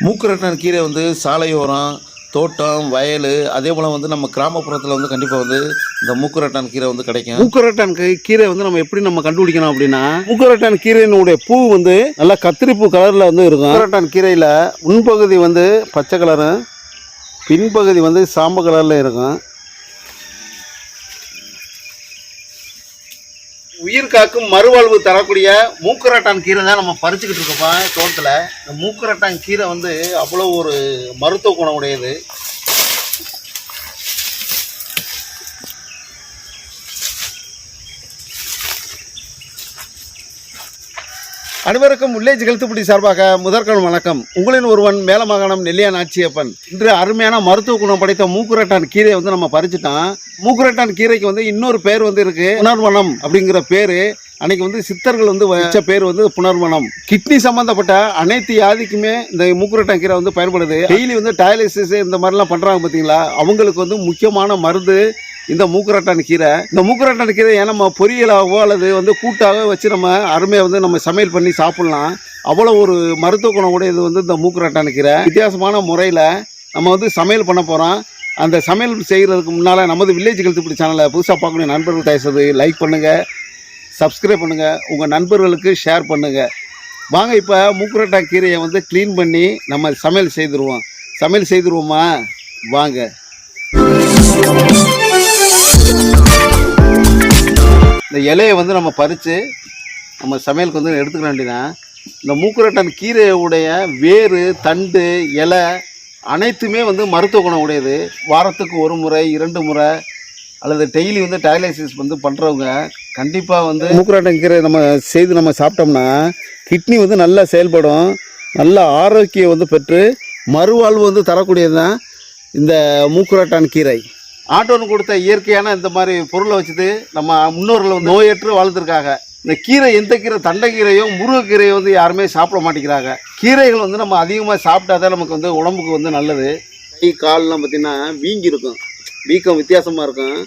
மூக்குரட்டான் கீரை வந்து சாலையோரம் தோட்டம் வயல் அதே போல் வந்து நம்ம கிராமப்புறத்தில் வந்து கண்டிப்பாக வந்து இந்த மூக்குரட்டான் கீரை வந்து கிடைக்கும். மூக்கரட்டான் கீ- கீரை வந்து நம்ம எப்படி நம்ம கண்டுபிடிக்கணும் அப்படின்னா மூக்கரட்டான் கீரையினுடைய பூ வந்து நல்லா கத்திரிப்பூ கலரில் வந்து இருக்கும். மூக்கரட்டான் கீரையில் முன்பகுதி வந்து பச்சை கலரும் பின்பகுதி வந்து சாம்பல் கலரில் இருக்கும். உயிர் காக்கும் மறுவாழ்வு தரக்கூடிய மூக்கரட்டான் கீரை தான் நம்ம பறிச்சுக்கிட்டு இருக்கோம் தோட்டத்தில். இந்த மூக்கரட்டான் கீரை வந்து அவ்வளோ ஒரு மருத்துவ குணம் உடையது அனைவருக்கும் வில்லேஜ் கழுத்துப்படி சார்பாக முதற்கண் வணக்கம். உங்களின் ஒருவன் மேலமாகாணம் நெல்லியான் ஆட்சியப்பன். இன்று அருமையான மருத்துவ குணம் படைத்த மூக்குரட்டான் கீரையை வந்து நம்ம பறிச்சுட்டோம் மூக்குரட்டான் கீரைக்கு வந்து இன்னொரு பேர் வந்து இருக்கு புனர்வனம் அப்படிங்கிற பேரு. அன்னைக்கு வந்து சித்தர்கள் வந்து வச்ச பேர் வந்து புனர்வனம். கிட்னி சம்பந்தப்பட்ட அனைத்து யாதிக்குமே இந்த மூக்குரட்டான் கீரை வந்து பயன்படுது. டெய்லி வந்து டயாலிசிஸ் இந்த மாதிரிலாம் பண்றாங்க பார்த்தீங்களா அவங்களுக்கு வந்து முக்கியமான மருந்து இந்த மூக்குரட்டான் கீரை இந்த மூக்குரட்டான் கீரை ஏன் நம்ம பொரியலாகவோ அல்லது வந்து கூட்டாகவோ வச்சு நம்ம அருமையாக வந்து நம்ம சமையல் பண்ணி சாப்பிட்லாம். அவ்வளோ ஒரு மருத்துவ குணம் கூட இது வந்து இந்த மூக்குரட்டான் கீரை. வித்தியாசமான முறையில் நம்ம வந்து சமையல் பண்ண போகிறோம் அந்த சமையல் செய்கிறதுக்கு முன்னால் நமது வில்லேஜ் கழுத்துப்பிடி சேனலை புதுசாக பார்க்கக்கூடிய நண்பர்கள் தயசது லைக் பண்ணுங்கள் சப்ஸ்கிரைப் பண்ணுங்கள் உங்கள் நண்பர்களுக்கு ஷேர் பண்ணுங்கள் வாங்க இப்போ மூக்குரட்டான் கீரையை வந்து க்ளீன் பண்ணி நம்ம சமையல் செய்துருவோம். சமையல் செய்துருவோமா? வாங்க. இந்த இலையை வந்து நம்ம பறித்து நம்ம சமையலுக்கு வந்து எடுத்துக்க வேண்டியதான் இந்த மூக்குரட்டான் கீரையுடைய வேறு தண்டு இலை அனைத்துமே வந்து மருத்துவ குணம் உடையது. வாரத்துக்கு ஒரு முறை இரண்டு முறை அல்லது டெய்லி வந்து டயாலிசிஸ் வந்து பண்ணுறவங்க கண்டிப்பாக வந்து மூக்குரட்டான் கீரை நம்ம செய்து நம்ம சாப்பிட்டோம்னா கிட்னி வந்து நல்லா செயல்படும். நல்ல ஆரோக்கியம் வந்து பெற்று மறுவாழ்வு வந்து தரக்கூடியது தான் இந்த மூக்குரட்டான் கீரை. ஆட்டோன்னு கொடுத்த இயற்கையான இந்த மாதிரி பொருளை வச்சுட்டு நம்ம முன்னோர்கள் நோயற்று வாழ்ந்துருக்காங்க. இந்த கீரை எந்த கீரை? தண்டைக்கீரையும் முருங்கைக்கீரையோ வந்து யாருமே சாப்பிட மாட்டேங்கிறாங்க. கீரைகள் வந்து நம்ம அதிகமாக சாப்பிட்டா தான் நமக்கு வந்து உடம்புக்கு வந்து நல்லது. கை கால்லாம் பார்த்திங்கன்னா வீங்கி இருக்கும். வீக்கம் வித்தியாசமாக இருக்கும்.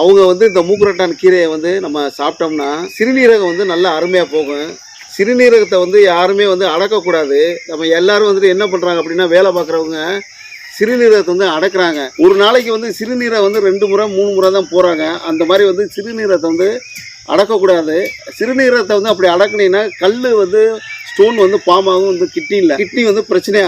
அவங்க வந்து இந்த மூக்குரட்டான் கீரையை வந்து நம்ம சாப்பிட்டோம்னா சிறுநீரகம் வந்து நல்லா அருமையாக போகும். சிறுநீரகத்தை வந்து யாருமே வந்து அடக்கக்கூடாது. நம்ம எல்லாரும் வந்துட்டு என்ன பண்ணுறாங்க அப்படின்னா வேலை பார்க்குறவங்க சிறுநீரகத்தை வந்து அடக்குறாங்க. ஒரு நாளைக்கு வந்து சிறுநீரை வந்து ரெண்டு முறை மூணு முறை தான் போகிறாங்க அந்த மாதிரி வந்து சிறுநீரகத்தை வந்து அடக்கக்கூடாது. சிறுநீரகத்தை வந்து அப்படி அடக்குனீங்கன்னா கல் வந்து ஸ்டோன் வந்து பாமாகவும் வந்து கிட்னியில் கிட்னி வந்து பிரச்சனையாகும்